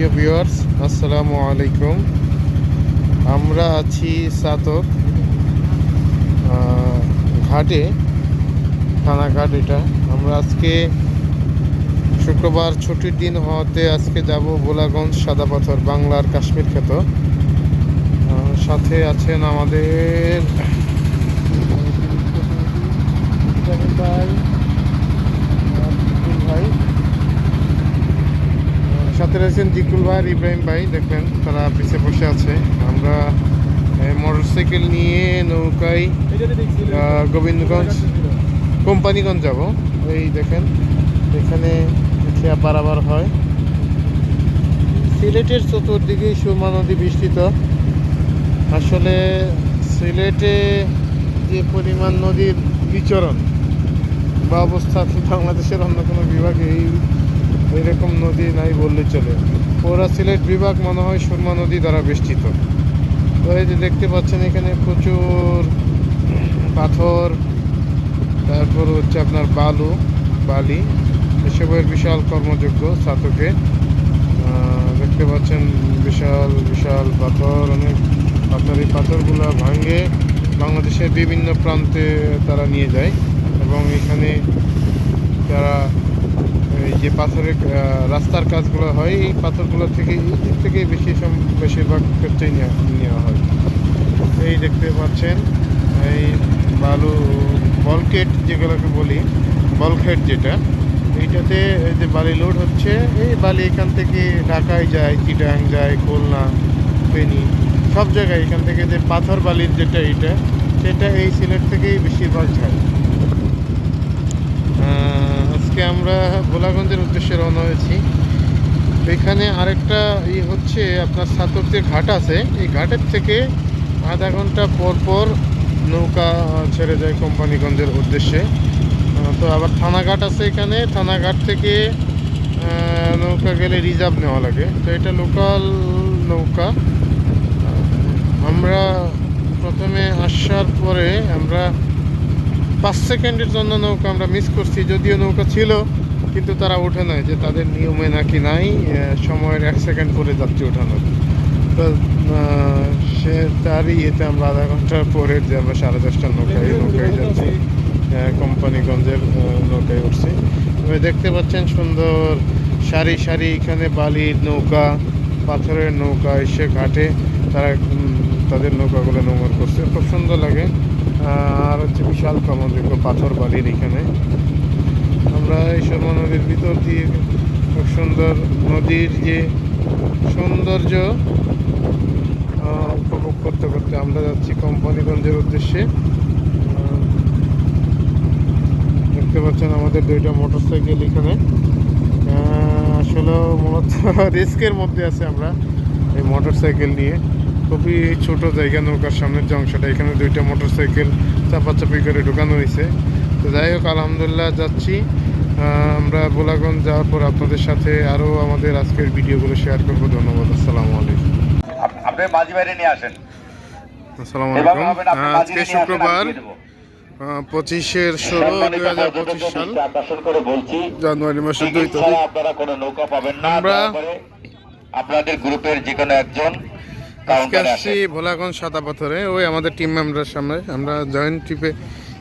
প্রিয় ভিউয়ার্স, আসসালামু আলাইকুম। আমরা আছি সাতক ঘাটে, থানাঘাট এটা। আমরা আজকে শুক্রবার ছুটির দিন হওয়াতে আজকে যাব ভোলাগঞ্জ সাদা পাথর বাংলার কাশ্মীর খ্যাত সাথে আছেন আমাদের ভাই রয়েছেন জিকুল ভাই, ইব্রাহিম ভাই, দেখবেন তারা পিছিয়ে বসে আছে। আমরা মোটর সাইকেল নিয়ে নৌকায় গোবিন্দগঞ্জ, কোম্পানিগঞ্জ যাব। এই দেখেন, এখানে খেয়া পারাবার হয়। সিলেটের চতুর্দিকেই সুরমা নদী বিস্তৃত। আসলে সিলেটে যে পরিমাণ নদীর বিচরণ বা অবস্থা বাংলাদেশের অন্য কোনো বিভাগে এই এরকম নদী নাই বললে চলে। পুরা সিলেট বিভাগ মনে হয় সুরমা নদী দ্বারা বেষ্টিত। তো এই যে দেখতে পাচ্ছেন এখানে প্রচুর পাথর, তারপর হচ্ছে আপনার বালু, বালি, এসবের বিশাল কর্মযোগ্য সাতকে দেখতে পাচ্ছেন বিশাল বিশাল পাথর, অনেক পাথর। এই পাথরগুলো ভাঙে বাংলাদেশের বিভিন্ন প্রান্তে তারা নিয়ে যায় এবং এখানে তারা এই যে পাথরের রাস্তার কাজগুলো হয়, এই পাথরগুলো থেকে এই দিক থেকে বেশি বেশিরভাগ ক্ষেত্রেই নেওয়া হয়। এই দেখতে পাচ্ছেন, এই বালু, বলকেট যেগুলোকে বলি, বলকেট যেটা, এইটাতে এই যে বালি লোড হচ্ছে, এই বালি এখান থেকে ঢাকায় যায়, চিটাং যায়, খুলনা, ফেনী, সব জায়গায় এখান থেকে যে পাথর বালির যেটা, এইটা, সেটা এই সিলেট থেকেই বেশিরভাগ যায়। আজকে আমরা ভোলাগঞ্জের উদ্দেশ্যে রওনা হয়েছি। এখানে আরেকটা ই হচ্ছে আপনার সাতক ঘাট আছে। এই ঘাটের থেকে আধা ঘণ্টা পর পর নৌকা ছেড়ে যায় কোম্পানিগঞ্জের উদ্দেশ্যে। তো আবার থানাঘাট আছে এখানে। থানাঘাট থেকে নৌকা গেলে রিজার্ভ নেওয়া লাগে। তো এটা লোকাল নৌকা। আমরা প্রথমে আসার পরে আমরা পাঁচ সেকেন্ডের জন্য নৌকা আমরা মিস করছি, যদিও নৌকা ছিল, কিন্তু তারা ওঠে নাই যে তাদের নিয়মে নাকি নাই সময়ের এক সেকেন্ড পরে যাচ্ছে ওঠানোর তো সে তারই ইয়েতে আমরা আধা ঘণ্টার পরে যে আমরা সাড়ে দশটার নৌকায় নৌকায় যাচ্ছি কোম্পানিগঞ্জের নৌকায় উঠছি। দেখতে পাচ্ছেন সুন্দর সারি সারি এখানে বালির নৌকা, পাথরের নৌকা এসে ঘাটে তারা তাদের নৌকাগুলো নোংর করছে। খুব সুন্দর লাগে। আর হচ্ছে বিশাল কর্মযোগ্য পাথর বালির এখানে। আমরা এই শর্মা নদীর ভিতর দিয়ে খুব সুন্দর নদীর যে সৌন্দর্য উপভোগ করতে করতে আমরা যাচ্ছি কোম্পানিগঞ্জের উদ্দেশ্যে। দেখতে পাচ্ছেন আমাদের দুইটা মোটর সাইকেল এখানে আসলে মূলত রিস্কের মধ্যে আছে আমরা এই মোটর সাইকেল নিয়ে। খুবই ছোট জায়গা নৌকার সামনের যে অংশটা এখানে দুইটা মোটর সাইকেল চাপাচাপি করে ঢোকানো হয়েছে। তো যাই হোক আলহামদুলিল্লাহ যাচ্ছি। আমরা বোলাগঞ্জ যাওয়ার পর আপনাদের সাথে আরও আমাদের আজকের ভিডিওগুলো শেয়ার করব। ধন্যবাদ আসসালামু আলাইকুম। আপ- আপনি মাঝি বাইরে নিয়ে আসেন। আসসালামু আলাইকুম। আজকে শুক্রবার পঁচিশের ষোলো দুই হাজার পঁচিশ সাল। জানুয়ারি মাসের দুই তারিখ। আপনারা কোনো নৌকা পাবেন না। আমরা- আপনাদের গ্রুপের যে কোনো একজন আজকে আসছি ভোলাগঞ্জ সাদা পাথরে ওই আমাদের টিম মেম্বারের সামনে। আমরা জয়েন্ট ট্রিপে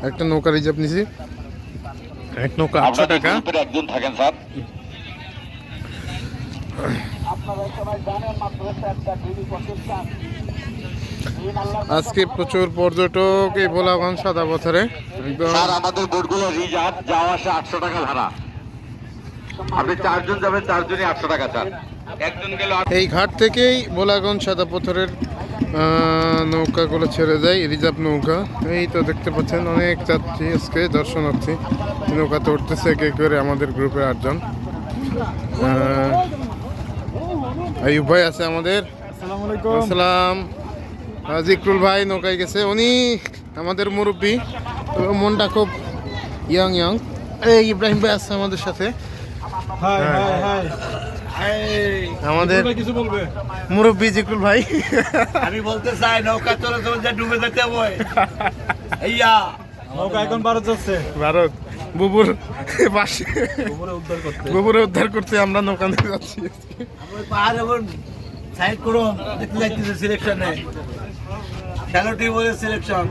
একটা নৌকা রিজার্ভ নিছি। এক নৌকা আটশো টাকা। একজন থাকেন স্যার। আজকে প্রচুর পর্যটক এই ভোলাগঞ্জ সাদা পাথরে একদম আমাদের বোটগুলো রিজার্ভ যাওয়া আসা আটশো টাকা ভাড়া। আপনি চারজন যাবেন চারজনই আটশো টাকা স্যার। এই ঘাট থেকেই বোলাগঞ্জ সাদা পাথরের নৌকাগুলো ছেড়ে যায় রিজার্ভ নৌকা। এই তো দেখতে পাচ্ছেন অনেক যাত্রী আজকে দর্শনার্থী। নৌকাতে উঠতেছে কে করে আমাদের গ্রুপের আটজন। আহ, আইয়ুব ভাই আছে আমাদের। আসসালামু আলাইকুম। আসসালাম। জিকরুল ভাই নৌকায় গেছে। উনি আমাদের মুরব্বী। তো মনটা খুব ইয়াং ইয়াং এই ইব্রাহিম ভাই আছে আমাদের সাথে। হাই হ্যাঁ। হাই হাই আমাদের ভাই কিছু বলবে? মুরব্বী জিকরুল ভাই। আমি বলতে চাই নৌকা চলে চলে যে ডুবে যেতে হবে। ইয়া নৌকা এখন ভারত যাচ্ছে। ভারত বুবুর পাশে। উদ্ধার করতে। বুবুরে উদ্ধার করতে আমরা নৌকা নিয়ে যাচ্ছি। পাহাড় এখন সাইড করো দেখতে যাইতেছে সিলেকশনে খেলোটি বলে সিলেকশন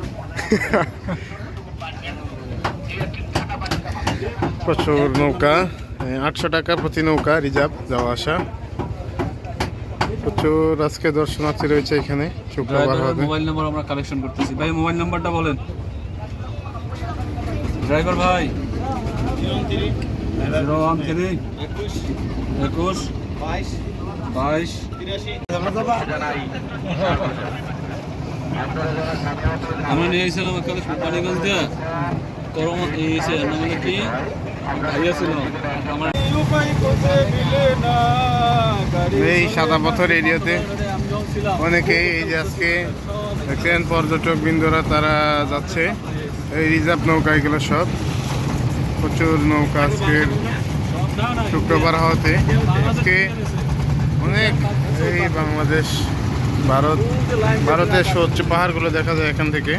প্রচুর নৌকা। আটশো টাকা প্রতি নৌকা রিজার্ভ যাওয়া আসা। প্রচুর আজকে দর্শনার্থী রয়েছে এখানে শুক্রবার হবে। মোবাইল নাম্বার আমরা কালেকশন করতেছি। ভাই মোবাইল নাম্বারটা বলেন। ড্রাইভার ভাই। Zero one three. একুশ। বাইশ। আমরা নিয়ে এসেছিলাম একালে কোম্পানিগঞ্জ দিয়ে। করম এসে নামে কি? ছিল আমার এই সাদা পাথর এরিয়াতে অনেকেই এই যে আজকে দেখছেন পর্যটক বৃন্দরা তারা যাচ্ছে। এই রিজার্ভ নৌকা এগুলো সব। প্রচুর নৌকা আজকের শুক্রবার হওয়াতে। আজকে অনেক এই বাংলাদেশ, ভারত, ভারতের সহ্য পাহাড়গুলো দেখা যায় এখান থেকে।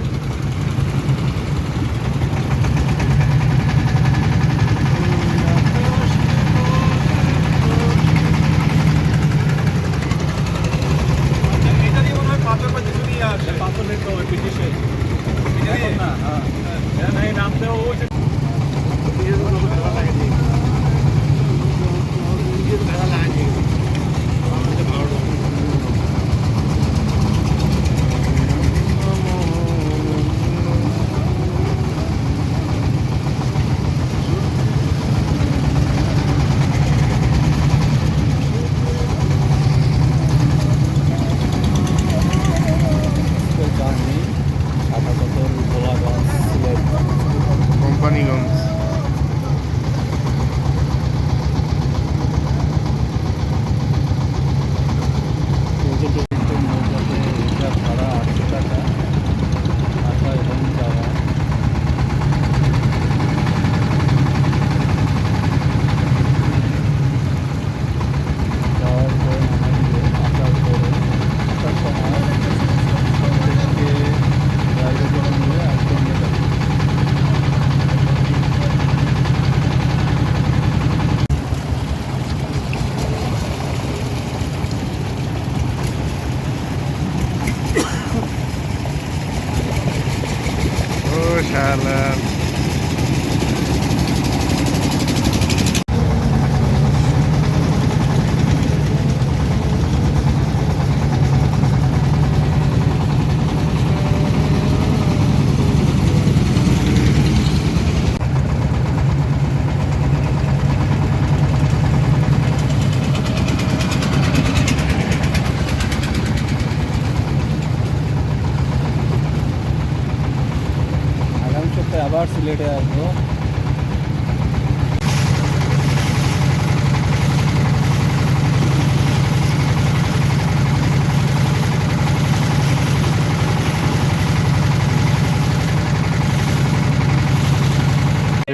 আবার সিলেটে আসব।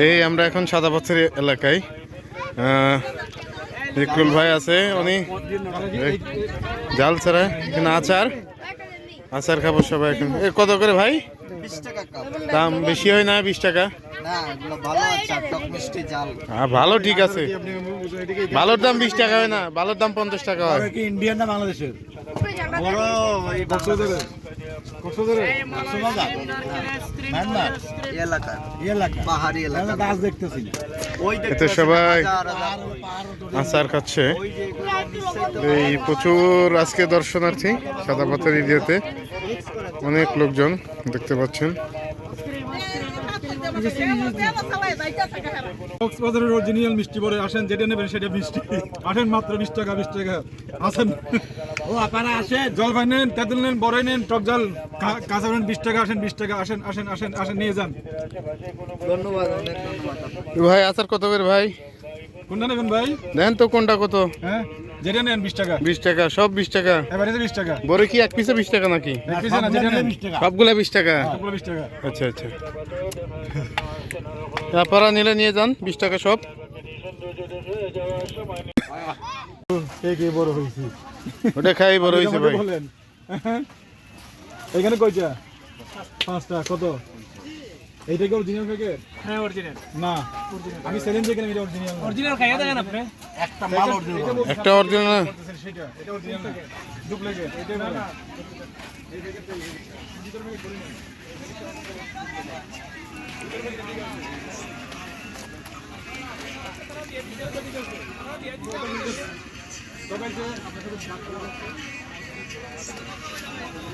এই আমরা এখন সাদা পাথর এলাকায়। আহ, বিক্রুল ভাই আছে উনি জাল ছাড়া এখানে আচার। আচার খাব সবাই এখন। এ কত করে ভাই? দাম বেশি হয় না বিশ টাকা? না ভালো আছে টক মিষ্টি জাল। হ্যাঁ ভালো ঠিক আছে। ভালোর দাম বিশ টাকা হয় না ভালোর দাম পঞ্চাশ টাকা হয়। ইন্ডিয়ান না বাংলাদেশের? এতে সবাই আচার খাচ্ছে। এই প্রচুর আজকে দর্শনার্থী সাদা পাথর এরিয়াতে অনেক লোকজন দেখতে পাচ্ছেন। কক্সবাজারের অরিজিনাল মিষ্টি আসেন যেটা নেবেন সেটা মিষ্টি। আসেন মাত্র বিশ টাকা বিশ টাকা। আসেন। ও আপনারা আসেন। জলপাই নেন তেঁতুল নেন বড়াই নেন টক জল কাঁচা নেন বিশ টাকা আসেন বিশ টাকা আসেন আসেন আসেন আসেন নিয়ে যান। ধন্যবাদ। ভাই আচার কত করে ভাই? কোনটা নেবেন ভাই? দেন তো কোনটা কত? হ্যাঁ যেটা নেন বিশ টাকা। বিশ টাকা সব বিশ টাকা। এবারে বিশ টাকা। বড় কি এক পিসে বিশ টাকা নাকি? এক পিস না যেটা নেন। সবগুলা বিশ টাকা। সবগুলো বিশ টাকা। আচ্ছা আচ্ছা। আপনারা নিলে নিয়ে যান বিশ টাকা সব। কে বড় হয়েছি? ওটা খাই বড় হয়েছে ভাই। বলেন এখানে কয়টা? পাঁচটা কত? এইটা কি অরিজিনাল প্যাকেট হ্যাঁ অরিজিনাল না। আমি চ্যালেঞ্জ এটা অরিজিনাল অরিজিনাল খাইয়া দেখেন আপনি। একটা মাল অরিজিনাল একটা অরিজিনাল সেটা। এটা অরিজিনাল ডুপ্লিকেট এটা না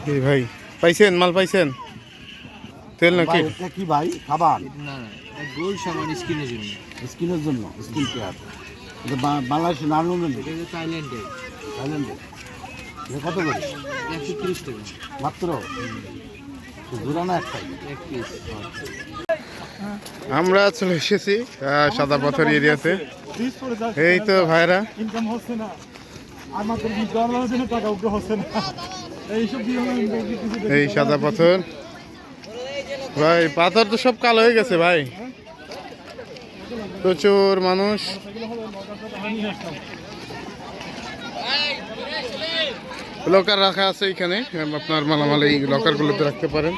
কি ভাই পাইছেন? মাল পাইছেন? তেল নাকি? কি ভাই? খাবার? না না গোল সামান স্কিনের জন্য। স্কিনের জন্য স্কিন কেয়ার। এটা বা- বাংলাদেশে নারায়ণগঞ্জ এটা থাইল্যান্ডে। থাইল্যান্ডে? এটা কত করে? একশো তিরিশ টাকা। মাত্র? একটাই এক পিস আমরা চলে এসেছি সাদা পাথর এরিয়াতে। এই তো ভাইরা। ইনকাম হচ্ছে না। আর মাত্র জন্য টাকা উঠে হচ্ছে না। এই সাদা পাথর। ভাই পাথর তো সব কালো হয়ে গেছে ভাই। প্রচুর মানুষ। লকার রাখা আছে এখানে আপনার মালামাল এই লকারগুলোতে রাখতে পারেন।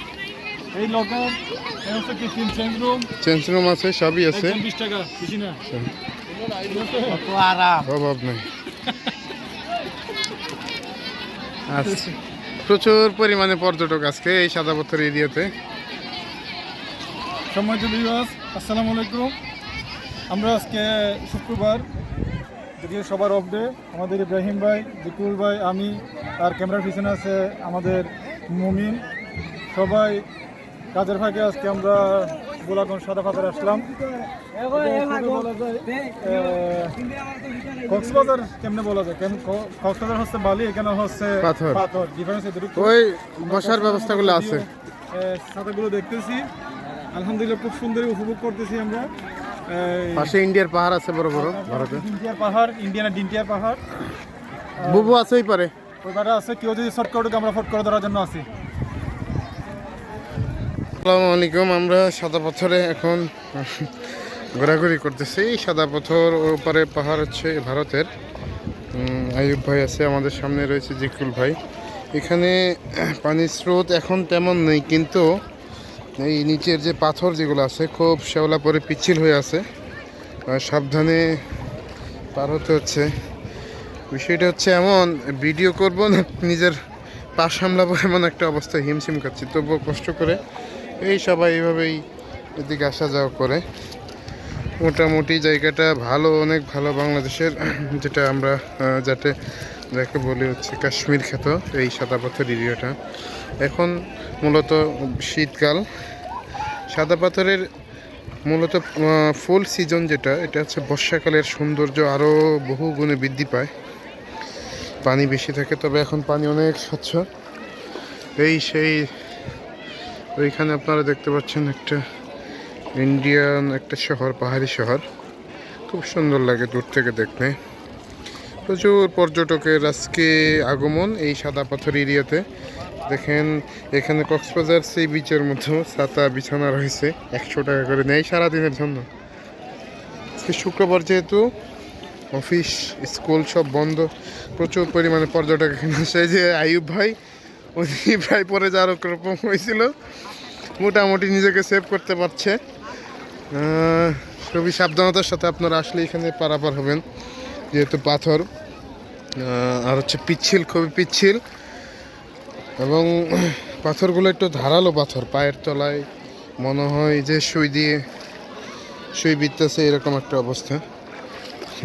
এই লকার এই হচ্ছে কিচেন চেঞ্জ রুম আছে সবই আছে। অভাব নেই। আচ্ছা প্রচুর পরিমাণে পর্যটক আজকে এই সাদা পাথর এরিয়াতে। সম্মানিত বিবাস আসসালামু আলাইকুম। আমরা আজকে শুক্রবার যদিও সবার অফ ডে আমাদের ইব্রাহিম ভাই জিকুল ভাই আমি আর ক্যামেরার পিছনে আছে আমাদের মুমিন। সবাই কাজের ফাঁকে আজকে আমরা গোলাগঞ্জ সাদা পাথর আসলাম। কক্সবাজার কেমনে বলা যায়? কেমন ক- কক্সবাজার হচ্ছে বালি এখানে হচ্ছে পাথর। পাথর। ডিফারেন্স ওই বসার ব্যবস্থাগুলো আছে। ছাতাগুলো দেখতেছি। আলহামদুলিল্লাহ খুব সুন্দর উপভোগ করতেছি আমরা। পাশে ইন্ডিয়ার পাহাড় আছে বড় বড় ভারতে। ইন্ডিয়ার পাহাড় ইন্ডিয়ান আর ডিন্টিয়ার পাহাড়। বুবু আছেই পারে। ওইবারে আছে কেউ যদি শর্ট করে আমরা ফট করে ধরার জন্য আছি। আসসালামু আলাইকুম আমরা সাদা পাথরে এখন ঘোরাঘুরি করতেছি। এই সাদা পাথর ওপারে পাহাড় হচ্ছে ভারতের। উম, আইয়ুব ভাই আছে আমাদের সামনে রয়েছে জিকুল ভাই। এখানে পানির স্রোত এখন তেমন নেই কিন্তু এই নিচের যে পাথর যেগুলো আছে খুব শ্যাওলা পরে পিচ্ছিল হয়ে আছে। সাবধানে পার হতে হচ্ছে। বিষয়টা হচ্ছে এমন, ভিডিও করব না, নিজের পা সামলাবো এমন একটা অবস্থায় হিমশিম খাচ্ছি। তবুও কষ্ট করে এই সবাই এইভাবেই এদিকে আসা যাওয়া করে। মোটামুটি জায়গাটা ভালো, অনেক ভালো বাংলাদেশের, যেটা আমরা যাতে যাকে বলি হচ্ছে কাশ্মীর খ্যাত এই সাদা পাথর এরিয়াটা। এখন মূলত শীতকাল। সাদা পাথরের মূলত ফুল সিজন যেটা, এটা হচ্ছে বর্ষাকালের সৌন্দর্য আরও বহু গুণে বৃদ্ধি পায়। পানি বেশি থাকে, তবে এখন পানি অনেক স্বচ্ছ। এই সেই, ওইখানে আপনারা দেখতে পাচ্ছেন একটা ইন্ডিয়ান একটা শহর, পাহাড়ি শহর। খুব সুন্দর লাগে দূর থেকে দেখতে। প্রচুর পর্যটকের আজকে আগমন এই সাদা পাথর এরিয়াতে। দেখেন, এখানে কক্সবাজার সেই বিচের মধ্যে ছাতা বিছানা রয়েছে, একশো টাকা করে নেয় সারাদিনের জন্য। আজকে শুক্রবার যেহেতু অফিস, স্কুল সব বন্ধ, প্রচুর পরিমাণে পর্যটক এখানে আসে। যে আইয়ুব ভাই, উনি প্রায় পরে যাওয়ার রকম হয়েছিল। মোটামুটি নিজেকে সেভ করতে পারছে। খুবই সাবধানতার সাথে আপনারা আসলে এখানে পারাপার হবেন। যেহেতু পাথর আর হচ্ছে পিচ্ছিল, খুবই পিচ্ছিল। এবং পাথরগুলো একটু ধারালো পাথর, পায়ের তলায় মনে হয় যে সুই দিয়ে সুই বিত্তেছে এরকম একটা অবস্থা।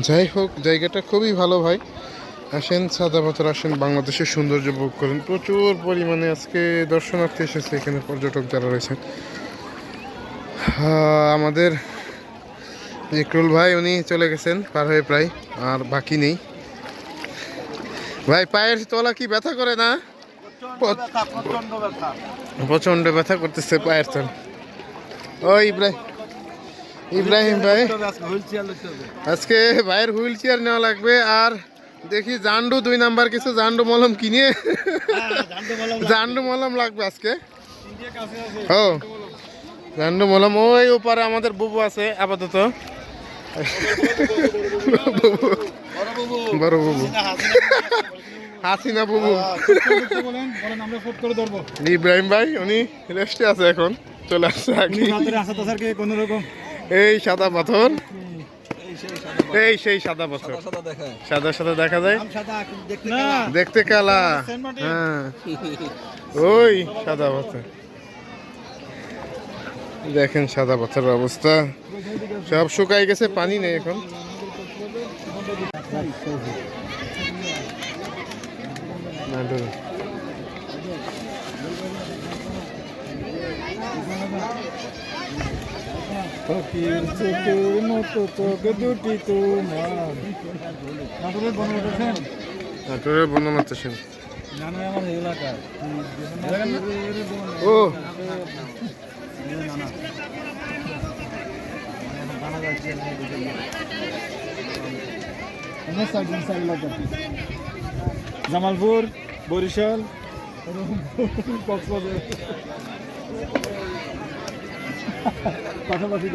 যাই হোক, জায়গাটা খুবই ভালো ভাই। আসেন, সাদা পাথর আসেন, বাংলাদেশের সৌন্দর্য উপভোগ করেন। প্রচুর পরিমাণে আজকে দর্শনার্থী এসেছে, এখানে পর্যটক যারা রয়েছেন। আমাদের ইকরুল ভাই উনি চলে গেছেন পার হয়ে প্রায় আর বাকি নেই। ভাই পায়ের তলা কি ব্যথা করে না? প্রচণ্ড ব্যথা করতেছে পায়ের তলা। ও ইব্রাহিম ইব্রাহিম ভাই আজকে ভাইয়ের হুইল চেয়ার নেওয়া লাগবে আর দেখি জান্ডু দুই নাম্বার কিছু জান্ডু মলম কিনে। জান্ডু মলম লাগবে আজকে। ও জান্ডু মলম ওই ওপারে আমাদের বুবু আছে আপাতত। বড় বুবু। হাসিনা বুবু। ইব্রাহিম ভাই, উনি রেস্টে আছে এখন। চলে আসছে আগে। আসা রকম এই সাদা পাথর। এই সেই সাদা পাথর। সাদা সাদা দেখা যায়। দেখতে কালা। হ্যাঁ। ওই সাদা পাথর। দেখেন সাদা পাথরের অবস্থা। সব শুকাই গেছে পানি নেই এখন। ফকির চোখের মতো চোখ দুটি তোমার নাটোরের বন উঠেছেন নাটোরের বর্ণনা স্টেশন জানো আমার এলাকায় ও। জামালপুর বরিশাল কক্সবাজার। পাশাপাশি